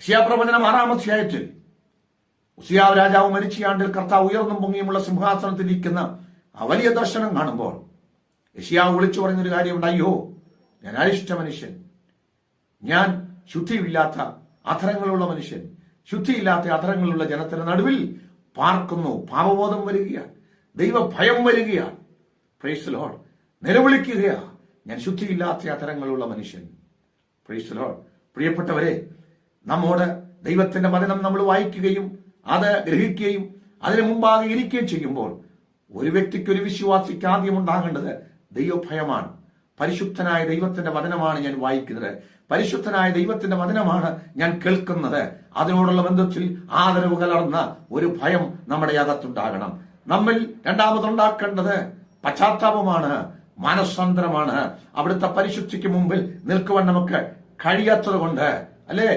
ഷിയാപ്രവചനം ആറാം അധ്യായത്തിൽ. ഉസിയാവ് രാജാവ് മരിച്ചയാണ്ടിൽ കർത്താവ് ഉയർന്നും പൊങ്ങിയുമുള്ള സിംഹാസനത്തിൽ ഇരിക്കുന്ന ആ വലിയ ദർശനം കാണുമ്പോൾ യഷിയാവ് വിളിച്ചു പറഞ്ഞൊരു കാര്യമുണ്ട്. അയ്യോ ഞാൻ അരിഷ്ട മനുഷ്യൻ. ഞാൻ ശുദ്ധിയില്ലാത്ത അധരങ്ങളുള്ള മനുഷ്യൻ. ശുദ്ധിയില്ലാത്ത അധരങ്ങളുള്ള ജനത്തിന് നടുവിൽ പാർക്കുന്നു. പാപബോധം വരികയാണ്. ദൈവഭയം വരികയാണ്. പ്രൈസ് ലോഡ് നിലവിളിക്കുകയാ ഞാൻ ശുദ്ധിയില്ലാത്ത അധരങ്ങളുള്ള മനുഷ്യൻ. പ്രൈസ് പ്രിയപ്പെട്ടവരെ നമ്മോട് ദൈവത്തിന്റെ വചനം നമ്മൾ വായിക്കുകയും അത് ഗ്രഹിക്കുകയും അതിനു മുമ്പാകെ ഇരിക്കുകയും ചെയ്യുമ്പോൾ ഒരു വ്യക്തിക്ക് ഒരു വിശ്വാസിക്ക് ആദ്യം ഉണ്ടാകേണ്ടത് ദൈവഭയമാണ്. പരിശുദ്ധനായ ദൈവത്തിന്റെ വചനമാണ് ഞാൻ വായിക്കുന്നത്. പരിശുദ്ധനായ ദൈവത്തിന്റെ വചനമാണ് ഞാൻ കേൾക്കുന്നത്. അതിനോടുള്ള ബന്ധത്തിൽ ആദരവ് കലർന്ന ഒരു ഭയം നമ്മുടെ അകത്തുണ്ടാകണം. നമ്മൾ രണ്ടാമതുണ്ടാക്കേണ്ടത് പശ്ചാത്താപമാണ് മാനസാന്തരമാണ്. അവിടുത്തെ പരിശുദ്ധിക്ക് മുമ്പിൽ നിൽക്കുവാൻ നമുക്ക് കഴിയാത്തത് കൊണ്ട് അല്ലെ?